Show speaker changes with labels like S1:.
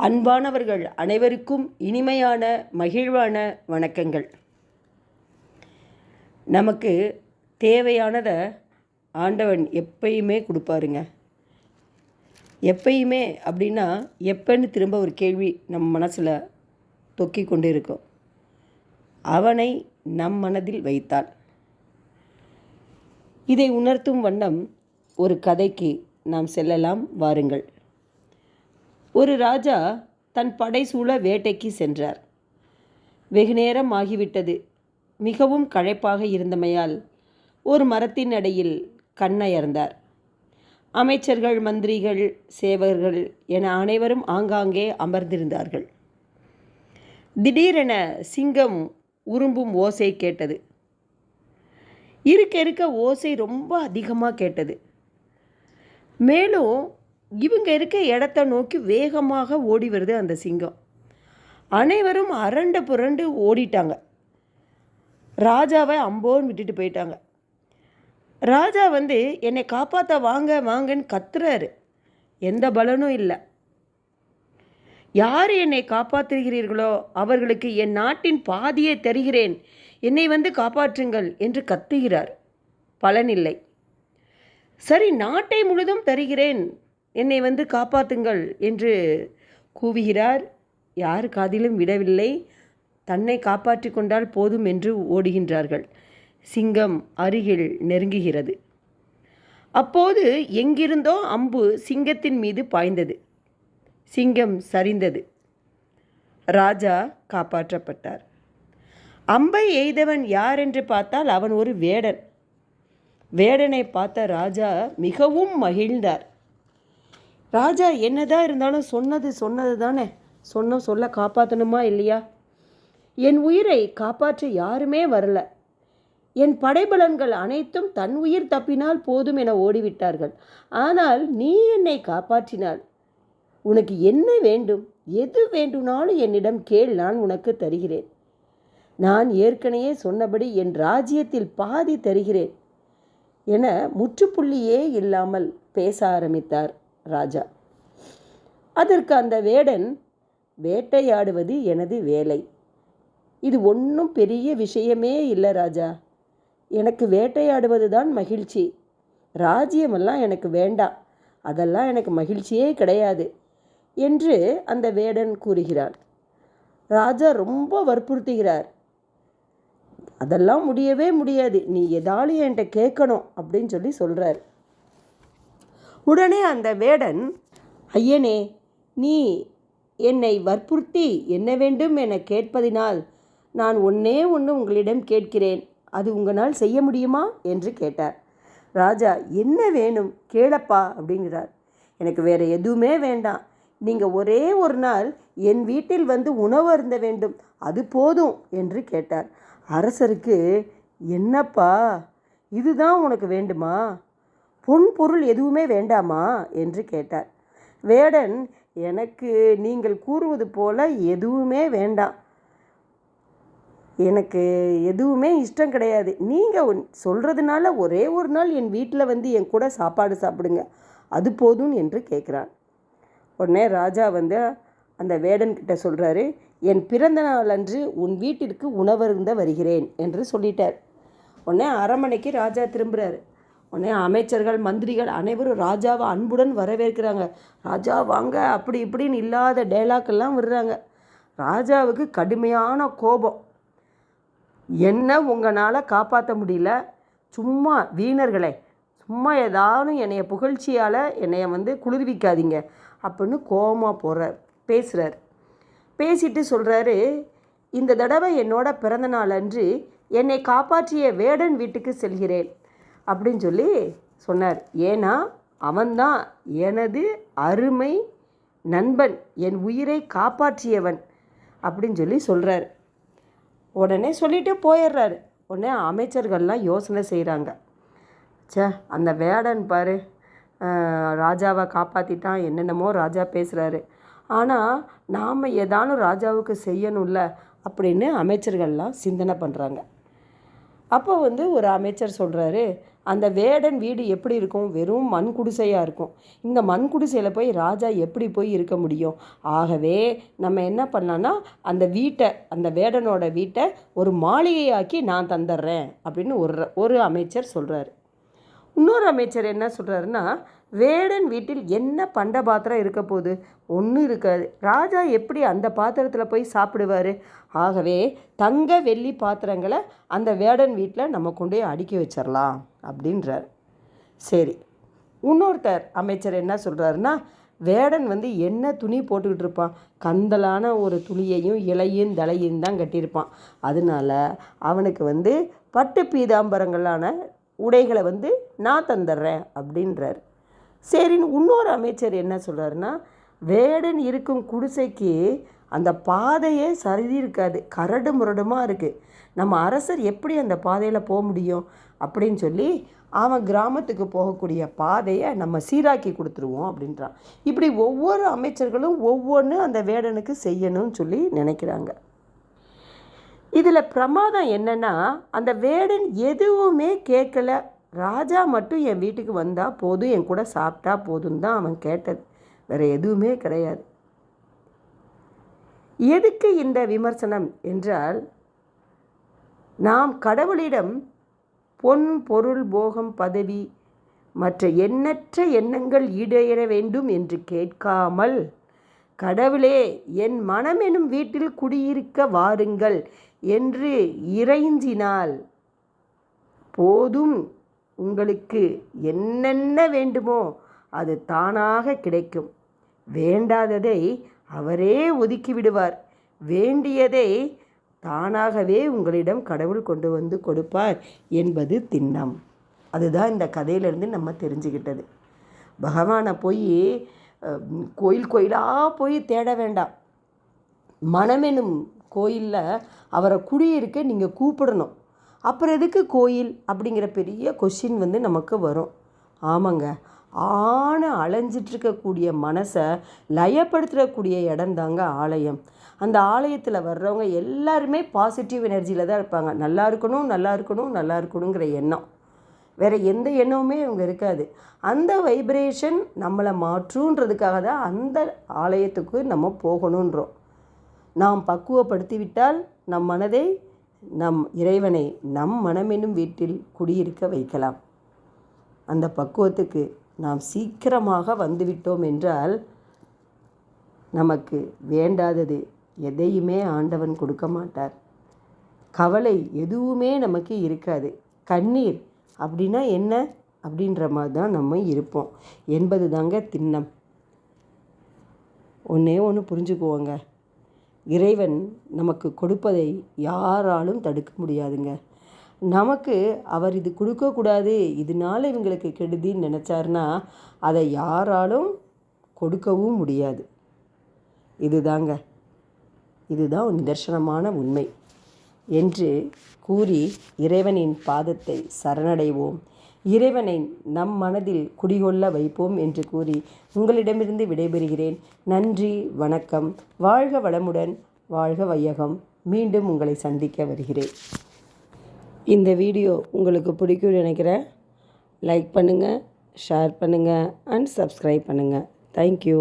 S1: அன்பானவர்கள் அனைவருக்கும் இனிமையான மகிழ்வான வணக்கங்கள். நமக்கு தேவையானதை ஆண்டவன் எப்பயுமே கொடுப்பாருங்க. எப்பயுமே அப்படின்னா எப்பன்னு திரும்ப ஒரு கேள்வி நம் மனசில் தொக்கி கொண்டு இருக்கும். அவனை நம் மனதில் வைத்தான் இதை உணர்த்தும் வண்ணம் ஒரு கதைக்கு நாம் செல்லலாம். வாருங்கள். ஒரு ராஜா தன் படை சூழ வேட்டைக்கு சென்றார். வெகு நேரம் ஆகிவிட்டது. மிகவும் களைப்பாக இருந்தமையால் ஒரு மரத்தின் அடியில் கண்ணயர்ந்தார் அமைச்சர்கள் மந்திரிகள் சேவகர்கள் என அனைவரும் ஆங்காங்கே அமர்ந்திருந்தார்கள். திடீரென சிங்கம் உரும்பும் ஓசை கேட்டது. இருக்க இருக்க ஓசை ரொம்ப அதிகமாக கேட்டது. மேலும் இவங்க இருக்க இடத்த நோக்கி வேகமாக ஓடி வருது அந்த சிங்கம். அனைவரும் அரண்டு புரண்டு ஓடிட்டாங்க. ராஜாவை அம்போன்னு விட்டுட்டு போயிட்டாங்க. ராஜா வந்து என்னை காப்பாற்ற வாங்க வாங்கன்னு கத்துறாரு. எந்த பலனும் இல்லை. யார் என்னை காப்பாற்றுகிறீர்களோ அவர்களுக்கு என் நாட்டின் பாதியை தருகிறேன். என்னை வந்து காப்பாற்றுங்கள் என்று கத்துகிறார். பலனில்லை சரி நாட்டை முழுதும் தருகிறேன். என்னை வந்து காப்பாற்றுங்கள் என்று கூவுகிறார். யார் காதிலும் விடவில்லை. தன்னை காப்பாற்றி கொண்டால் போதும் என்று ஓடுகின்றார்கள். சிங்கம் அருகில் நெருங்குகிறது. அப்போது எங்கிருந்தோ அம்பு சிங்கத்தின் மீது பாய்ந்தது. சிங்கம் சரிந்தது. ராஜா காப்பாற்றப்பட்டார். அம்பை எய்தவன் யார் என்று பார்த்தால் அவன் ஒரு வேடன். வேடனை பார்த்த ராஜா மிகவும் மகிழ்ந்தார். ராஜா என்னதான் இருந்தாலும் சொன்னது சொன்னது தானே சொன்ன சொல்ல காப்பாற்றணுமா இல்லையா? என் உயிரை காப்பாற்ற யாருமே வரல. என் படைபலன்கள் அனைத்தும் தன் உயிர் தப்பினால் போதும் என ஓடிவிட்டார்கள். ஆனால் நீ என்னை காப்பாற்றினாள். உனக்கு என்ன வேண்டும்? எது வேண்டும்னாலும் என்னிடம் கேள் நான் உனக்கு தருகிறேன். நான் ஏற்கனவே சொன்னபடி என் ராஜ்யத்தில் பாதி தருகிறேன் என முற்றுப்புள்ளியே இல்லாமல் பேச ஆரம்பித்தார். ராஜா. அதற்கு அந்த வேடன் வேட்டையாடுவது எனது வேலை. இது ஒன்றும் பெரிய விஷயமே இல்லை ராஜா. எனக்கு வேட்டையாடுவது தான் மகிழ்ச்சி. ராஜ்யமெல்லாம் எனக்கு வேண்டாம் அதெல்லாம் எனக்கு மகிழ்ச்சியே கிடையாது என்று அந்த வேடன் கூறுகிறார் ராஜா ரொம்ப வற்புறுத்துகிறார். அதெல்லாம் முடியவே முடியாது. நீ எதாலும் என்கிட்ட கேட்கணும் அப்படின்னு சொல்லி சொல்கிறார் உடனே அந்த வேடன் ஐயனே நீ என்னை வற்புறுத்தி என்ன வேண்டும் என கேட்பதினால் நான் ஒன்னே ஒன்று உங்களிடம் கேட்கிறேன். அது உங்களால் செய்ய முடியுமா? என்று கேட்டார். ராஜா என்ன வேணும்? கேளப்பா அப்படிங்கிறார். எனக்கு வேறு எதுவுமே வேண்டாம். நீங்கள் ஒரே ஒரு நாள் என் வீட்டில் வந்து உணவு அருந்த வேண்டும். அது போதும் என்று கேட்டார். அரசருக்கு என்னப்பா? இதுதான் உனக்கு வேண்டுமா? பொன் பொருள் எதுவுமே வேண்டாமா? என்று கேட்டார். வேடன் எனக்கு நீங்கள் கூறுவது போல எதுவுமே வேண்டாம். எனக்கு எதுவுமே இஷ்டம் கிடையாது. நீங்கள் சொல்கிறதுனால ஒரே ஒரு நாள் என் வீட்டில் வந்து என் கூட சாப்பாடு சாப்பிடுங்க. அது போதும் என்று கேட்குறான். உடனே ராஜா வந்து அந்த வேடன்கிட்ட சொல்கிறாரு என் பிறந்த நாள் அன்று உன் வீட்டிற்கு உணவருந்த வருகிறேன் என்று சொல்லிட்டார். உடனே அரண்மனைக்கு ராஜா திரும்புகிறாரு உடனே அமைச்சர்கள் மந்திரிகள் அனைவரும் ராஜாவை அன்புடன் வரவேற்கிறாங்க. ராஜா வாங்க அப்படி இப்படின்னு இல்லாத டைலாக்கெல்லாம் விடுறாங்க. ராஜாவுக்கு கடுமையான கோபம். என்ன உங்களால் காப்பாற்ற முடியல? சும்மா வீணர்களே சும்மா ஏதாவது என்னைய புகழ்ச்சியால் என்னைய வந்து குளிர்விக்காதீங்க அப்படின்னு கோபமாக போகிறார் பேசுகிறார் பேசிட்டு சொல்கிறாரு இந்த தடவை என்னோட பிறந்த நாள் அன்று என்னை காப்பாற்றிய வேடன் வீட்டுக்கு செல்கிறேன். அப்படின்னு சொல்லி சொன்னார். ஏன்னா அவன்தான் எனது அருமை நண்பன் என் உயிரை காப்பாற்றியவன் அப்படின்னு சொல்லி சொல்கிறார் உடனே சொல்லிட்டு போயிடுறாரு. உடனே அமைச்சர்கள்லாம் யோசனை செய்கிறாங்க ச்சே அந்த வேடன் பாரு ராஜாவை காப்பாற்றிட்டான் என்னென்னமோ ராஜா பேசுகிறாரு ஆனால் நாம் ஏதானும் ராஜாவுக்கு செய்யணும்ல அப்படின்னு அமைச்சர்கள்லாம் சிந்தனை பண்ணுறாங்க அப்போ வந்து ஒரு அமைச்சர் சொல்கிறாரு அந்த வேடன் வீடு எப்படி இருக்கும்? வெறும் மண் குடிசையாக இருக்கும். இந்த மண் குடிசையில் போய் ராஜா எப்படி போய் இருக்க முடியும்? ஆகவே நம்ம என்ன பண்ணலான்னா அந்த வீட்டை அந்த வேடனோட வீட்டை ஒரு மாளிகையாக்கி நான் தந்துடுறேன் அப்படின்னு ஒரு ஒரு அமைச்சர் சொல்கிறாரு இன்னொரு அமைச்சர் என்ன சொல்கிறாருன்னா வேடன் வீட்டில் என்ன பண்ட பாத்திரம் இருக்க போகுது? ஒன்றும் இருக்காது. ராஜா எப்படி அந்த பாத்திரத்தில் போய் சாப்பிடுவார்? ஆகவே தங்க வெள்ளி பாத்திரங்களை அந்த வேடன் வீட்டில் நம்ம கொண்டு போய் அடுக்கி வச்சிடலாம் அப்படின்றார். சரி இன்னொருத்தர் அமைச்சர் என்ன சொல்கிறாருன்னா வேடன் வந்து என்ன துணி போட்டுக்கிட்டு இருப்பான்? கந்தலான ஒரு துணியையும் இலையும் தலையும் தான் கட்டியிருப்பான். அதனால அவனுக்கு வந்து பட்டு பீதாம்பரங்களான உடைகளை வந்து நான் தந்துடுறேன் அப்படின்றார். சரின்னு இன்னொரு அமைச்சர் என்ன சொல்கிறாருன்னா வேடன் இருக்கும் குடிசைக்கு அந்த பாதையே சரி இருக்காது. கரடு முரடுமாக இருக்குது நம்ம அரசர் எப்படி அந்த பாதையில் போக முடியும்? அப்படின்னு சொல்லி அவன் கிராமத்துக்கு போகக்கூடிய பாதையை நம்ம சீராக்கி கொடுத்துருவோம் அப்படின்றான். இப்படி ஒவ்வொரு அமைச்சர்களும் ஒவ்வொன்று அந்த வேடனுக்கு செய்யணும்னு சொல்லி நினைக்கிறாங்க. இதில் பிரமாதம் என்னென்னா அந்த வேடன் எதுவுமே கேட்கல. ராஜா மட்டும் என் வீட்டுக்கு வந்தால் போதும் என் கூட சாப்பிட்டா போதும் தான் அவன் கேட்டது. வேறு எதுவுமே கிடையாது. எதுக்கு இந்த விமர்சனம் என்றால் நாம் கடவுளிடம் பொன் பொருள் போகம் பதவி மற்ற எண்ணற்ற எண்ணங்கள் ஈடேற வேண்டும் என்று கேட்காமல் கடவுளே என் மனம் எனும் வீட்டில் குடியிருக்க வாருங்கள் என்று இறைஞ்சினால் போதும். உங்களுக்கு என்னென்ன வேண்டுமோ அது தானாக கிடைக்கும். வேண்டாததை அவரே ஒதுக்கி விடுவார். வேண்டியதை தானாகவே உங்களிடம் கடவுள் கொண்டு வந்து கொடுப்பார் என்பது திண்ணம். அதுதான் இந்த கதையிலேருந்து நம்ம தெரிஞ்சுக்கிட்டது பகவானை போய் கோயில் கோயிலாக போய் தேட வேண்டாம். மனமெனும் கோயிலில் அவரை குடியிருக்க நீங்கள் கூப்பிடணும். அப்புறம் எதுக்கு கோயில் அப்படிங்கிற பெரிய கொஷின் வந்து நமக்கு வரும். ஆமாங்க. ஆன அலைஞ்சிட்ருக்கக்கூடிய மனசை லயப்படுத்துறக்கூடிய இடம் தாங்க ஆலயம். அந்த ஆலயத்தில் வர்றவங்க எல்லாருமே பாசிட்டிவ் எனர்ஜியில் தான் இருப்பாங்க. நல்லா இருக்கணும் நல்லா இருக்கணும் நல்லா இருக்கணுங்கிற எண்ணம். வேறு எந்த எண்ணமுமே அவங்க இருக்காது. அந்த வைப்ரேஷன் நம்மளை மாற்றுன்றதுக்காக தான் அந்த ஆலயத்துக்கு நம்ம போகணுன்றோம். நாம் பக்குவப்படுத்தி விட்டால் நம் மனதை நம் இறைவனை நம் மனமெனும் வீட்டில் குடியிருக்க வைக்கலாம். அந்த பக்குவத்துக்கு நாம் சீக்கிரமாக வந்துவிட்டோம் என்றால் நமக்கு வேண்டாதது எதையுமே ஆண்டவன் கொடுக்க மாட்டார். கவலை எதுவுமே நமக்கு இருக்காது. கண்ணீர் அப்படின்னா என்ன? அப்படின்ற மாதிரி தான் நம்ம இருப்போம். என்பது தாங்க திண்ணம். ஒன்றே ஒன்று புரிஞ்சுக்குவோங்க. இறைவன் நமக்கு கொடுப்பதை யாராலும் தடுக்க முடியாதுங்க. நமக்கு அவர் இது கொடுக்கக்கூடாது இதனால இவங்களுக்கு கெடுதின்னு நினச்சாருன்னா அதை யாராலும் கொடுக்கவும் முடியாது. இதுதாங்க. இதுதான் நிதர்சனமான உண்மை என்று கூறி இறைவனின் பாதத்தை சரணடைவோம். இறைவனை நம் மனதில் குடிகொள்ள வைப்போம் என்று கூறி உங்களிடமிருந்து விடைபெறுகிறேன். நன்றி வணக்கம். வாழ்க வளமுடன் வாழ்க வையகம். மீண்டும் உங்களை சந்திக்க வருகிறேன். இந்த வீடியோ உங்களுக்கு பிடிக்கும்னு நினைக்கிறேன். லைக் பண்ணுங்கள் ஷேர் பண்ணுங்கள் அண்ட் சப்ஸ்கிரைப் பண்ணுங்கள் தேங்க்யூ